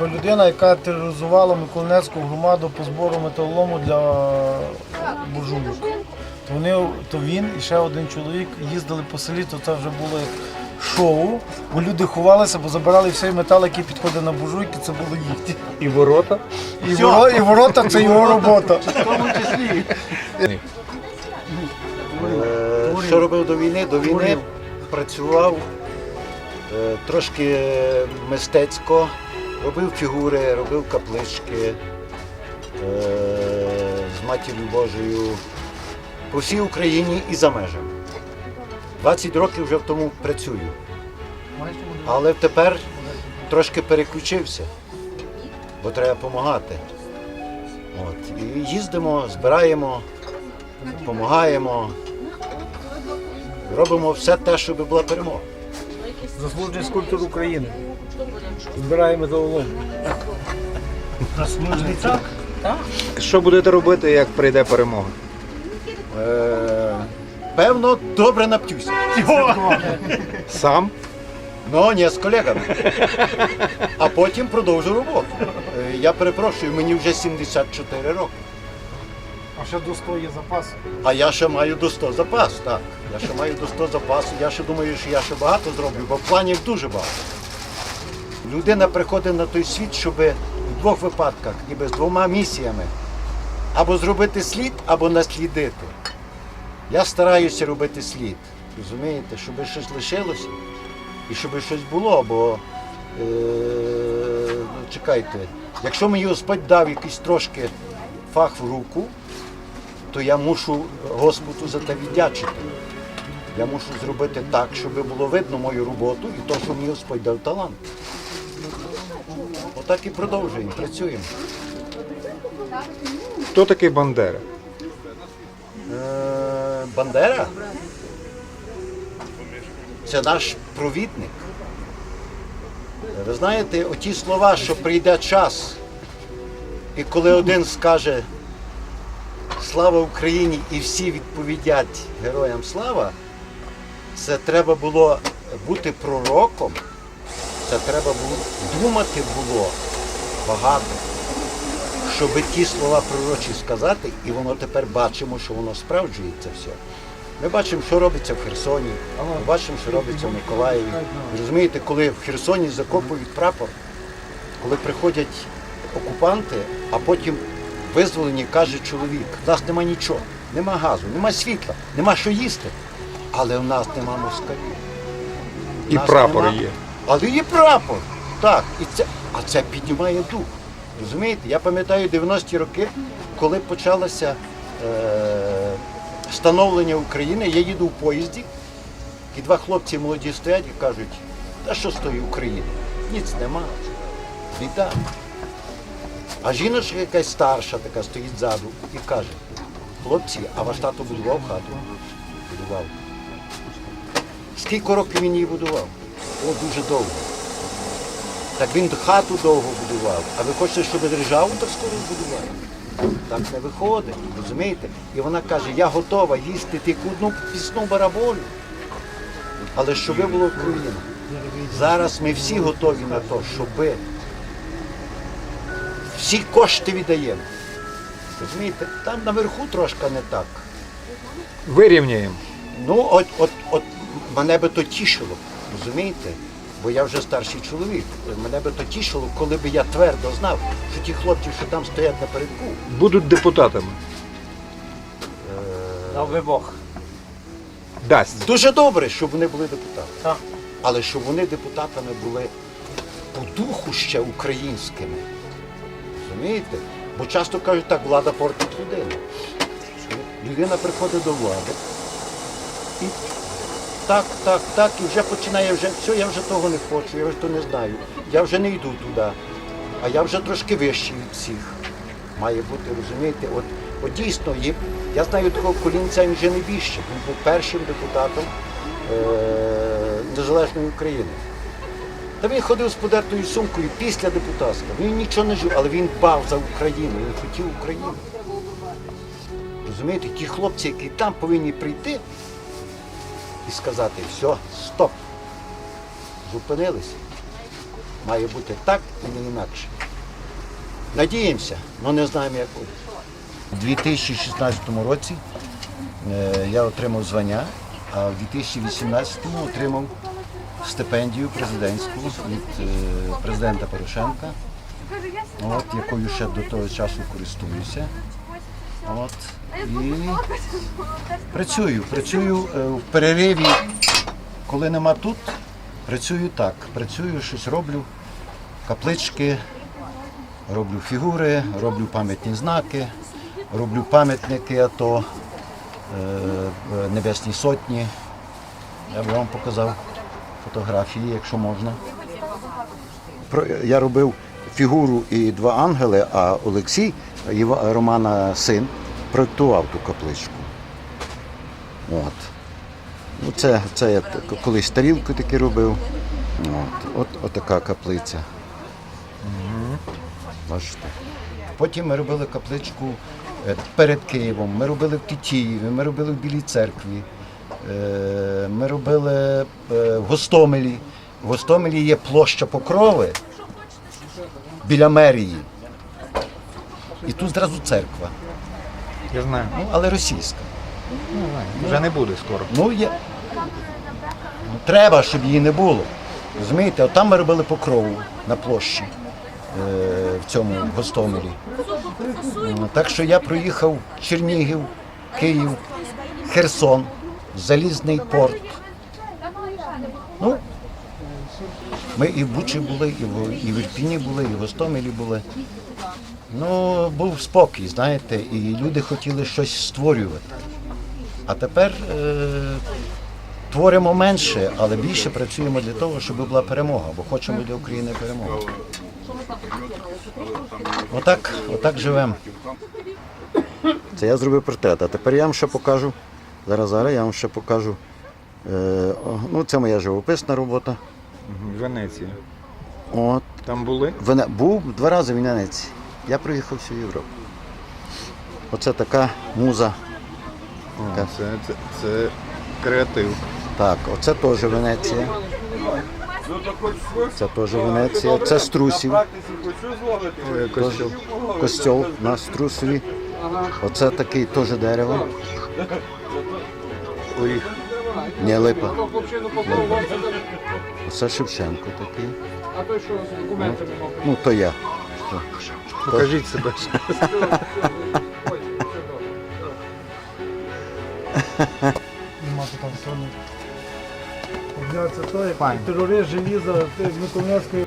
То людина, яка тероризувала Миколаївську громаду по збору металолому для буржуйок. То, вони, то він і ще один чоловік їздили по селі, то це вже було як шоу, бо люди ховалися, бо забирали всей метал, який підходить на буржуйки, це було їхні. І ворота. І, воро, і ворота це його робота. Е, Що робив до війни? До війни працював е, трошки мистецько, робив фігури, робив каплички е, з матір'ю Божою по всій Україні і за межами. 20 років вже в тому працюю. Але тепер трошки переключився, бо треба допомагати. От. І їздимо, збираємо, допомагаємо, робимо все те, щоб була перемога. Заслужений скульптор України. Збираємо металолом. Що будете робити, як прийде перемога? Е, певно, добре нап'юся. Сам? Ну, ні, з колегами. А потім продовжу роботу. Е, я перепрошую, мені вже 74 роки. А ще до 100 є запас. А я ще маю до 100 запас, так. Я ще маю до 100 запасу. Я ще думаю, що я ще багато зроблю, бо планів дуже багато. Людина приходить на той світ, щоб в двох випадках, ніби з двома місіями. Або зробити слід, або наслідити. Я стараюся робити слід. Розумієте, щоб щось лишилося і щоб щось було, бо е, ну, чекайте, якщо мені Господь дав якийсь трошки фах в руку, то я мушу Господу за те віддячити. Я мушу зробити так, щоб було видно мою роботу і то, що мені Господь дав талант. Отак і продовжуємо, працюємо. Хто такий Бандера? Е, Бандера це наш провідник. Ви знаєте, оті слова, що прийде час, і коли один скаже Слава Україні і всі відповідять героям слава, це треба було бути пророком, це треба було думати було багато щоб ті слова пророчі сказати, і воно тепер бачимо, що воно справджується все. Ми бачимо, що робиться в Херсоні, ми бачимо, що робиться в Миколаєві. Розумієте, коли в Херсоні закопують прапор, коли приходять окупанти, а потім визволені каже чоловік, в нас нема нічого, нема газу, нема світла, нема що їсти, але в нас нема москалів. І Нас прапор нема. є. Але є прапор. Так, і це, а це піднімає дух. Розумієте? Я пам'ятаю 90-ті роки, коли почалося е, становлення України, я їду в поїзді, і два хлопці молоді стоять і кажуть, та що з тої України? Ніц нема, біда. А жіночка якась старша така стоїть ззаду і каже, хлопці, а ваш тато будував хату? Будував. Скільки років він її будував? О, дуже довго. Так він хату довго будував, а ви хочете, щоб державу так скоро збудували? Так не виходить, розумієте? І вона каже, я готова їсти тільки одну пісну бараболю, але щоб було Україна. Зараз ми всі готові на те, щоб всі кошти віддаємо. Розумієте, там наверху трошки не так. Вирівняємо. Ну, от, от, от мене би то тішило, розумієте? Бо я вже старший чоловік. Мене би то тішило, коли б я твердо знав, що ті хлопці, що там стоять напередку, Будуть депутатами. Дав би Бог. Дасть. дуже добре, щоб вони були депутатами. Так. Але щоб вони депутатами були по духу ще українськими. Розумієте? Бо часто кажуть, так, влада портить людину. Людина приходить до влади і так, так, так, і вже починає вже, все, я вже того не хочу, я вже то не знаю. Я вже не йду туди. А я вже трошки вищий від всіх. Має бути, розумієте, от, от дійсно є. Я знаю такого колінця Інжени Біщик, він був першим депутатом е- Незалежної України. Та він ходив з подертою сумкою після депутатства. Він нічого не жив, але він дбав за Україну, він хотів Україну. Розумієте, ті хлопці, які там повинні прийти і сказати, все, стоп. Зупинилися. Має бути так і не інакше. Надіємося, але не знаємо, як буде. У 2016 році е, я отримав звання, а в 2018 отримав стипендію президентську від е, президента Порошенка, от, якою ще до того часу користуюся. От, і працюю, працюю е, в перериві, коли нема тут, працюю так. Працюю, щось роблю, каплички, роблю фігури, роблю пам'ятні знаки, роблю пам'ятники АТО, е, е, Небесній Сотні. Я б вам показав фотографії, якщо можна. Я робив фігуру і два ангели, а Олексій, Романа син, проєктував ту капличку. От. Ну, це, це я колись тарілку таки робив. От, от, от така каплиця. Бачите. Потім ми робили капличку е, перед Києвом, ми робили в Тетіїві, ми робили в Білій церкві, е, ми робили е, в Гостомелі. В Гостомелі є площа Покрови біля мерії. І тут зразу церква, Я знаю. ну, але російська. Вже не буде скоро. Ну, є. Ну, треба, щоб її не було. Розумієте, от там ми робили покрову на площі е, в цьому Гостомелі. М, Так що я проїхав Чернігів, Київ, Херсон, Залізний порт. Ну, ми і в Бучі були, і в, і в Ірпіні були, і в Гостомелі були. Ну, був спокій, знаєте, і люди хотіли щось створювати. А тепер е, творимо менше, але більше працюємо для того, щоб була перемога, бо хочемо для України перемоги. Отак, отак живемо. Це я зробив портрет, а тепер я вам ще покажу. Зараз, зараз я вам ще покажу. Е, ну, це моя живописна робота. Венеція. От. Там були? Вене... Був два рази в Венеції. Я проїхав всю Європу. Оце така муза. О, це, це, це креатив. Так, оце теж Венеція. Це теж Венеція. Це струсів. Е, Костюм. костьол на струсові. Оце такий теж дерево. Оріх. Не липа. Липа. Оце Шевченко такий. А той, що з документами. Ну, то я. Покажіть себе. Нема там соні. Це то, як терорист желіза з Миколаївської